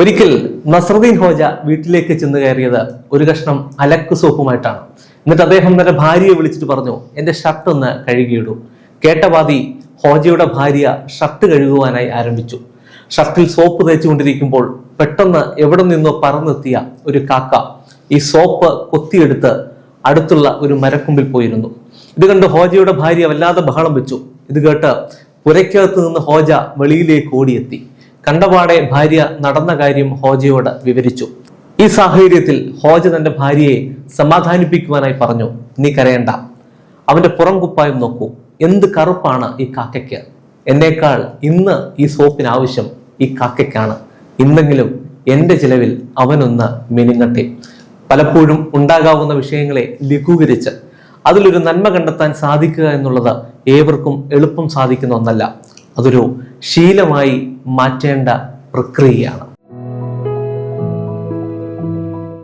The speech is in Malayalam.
ഒരിക്കൽ നസറുദ്ദീൻ ഹോജ വീട്ടിലേക്ക് ചെന്ന് കയറിയത് ഒരു കഷ്ണം അലക്ക് സോപ്പുമായിട്ടാണ്. എന്നിട്ട് അദ്ദേഹം തന്റെ ഭാര്യയെ വിളിച്ചിട്ട് പറഞ്ഞു എന്റെ ഷർട്ട് ഒന്ന് കഴുകിയിടൂ. കേട്ടവാദി ഹോജയുടെ ഭാര്യ ഷർട്ട് കഴുകുവാനായി ആരംഭിച്ചു. ഷർട്ടിൽ സോപ്പ് തേച്ചുകൊണ്ടിരിക്കുമ്പോൾ പെട്ടെന്ന് എവിടെ നിന്നോ പറന്നെത്തിയ ഒരു കാക്ക ഈ സോപ്പ് കൊത്തിയെടുത്ത് അടുത്തുള്ള ഒരു മരക്കുമ്പിൽ പോയിരുന്നു. ഇത് കണ്ട് ഹോജയുടെ ഭാര്യ വല്ലാതെ ബഹളം വെച്ചു. ഇത് കേട്ട് പുരയ്ക്കകത്ത് നിന്ന് ഹോജ വെളിയിലേക്ക് ഓടിയെത്തി. കണ്ടപാടെ ഭാര്യ നടന്ന കാര്യം ഹോജയോട് വിവരിച്ചു. ഈ സാഹചര്യത്തിൽ ഹോജ തന്റെ ഭാര്യയെ സമാധാനിപ്പിക്കുവാനായി പറഞ്ഞു നീ കരയണ്ട. അവന്റെ പുറം കുപ്പായം നോക്കൂ. എന്ത് കറുപ്പാണ് ഈ കാക്കയ്ക്ക്? എന്നേക്കാൾ ഇന്ന് ഈ സോപ്പിന് ആവശ്യം ഈ കാക്കയ്ക്കാണ്. ഇന്നെങ്കിലും എന്റെ ചിലവിൽ അവനൊന്ന് മിനുങ്ങട്ടെ. പലപ്പോഴും ഉണ്ടാകാവുന്ന വിഷയങ്ങളെ ലഘൂകരിച്ച് അതിലൊരു നന്മ കണ്ടെത്താൻ സാധിക്കുക എന്നുള്ളത് ഏവർക്കും എളുപ്പം സാധിക്കുന്ന ഒന്നല്ല. അതൊരു ശീലമായി മാറ്റേണ്ട പ്രക്രിയയാണ്.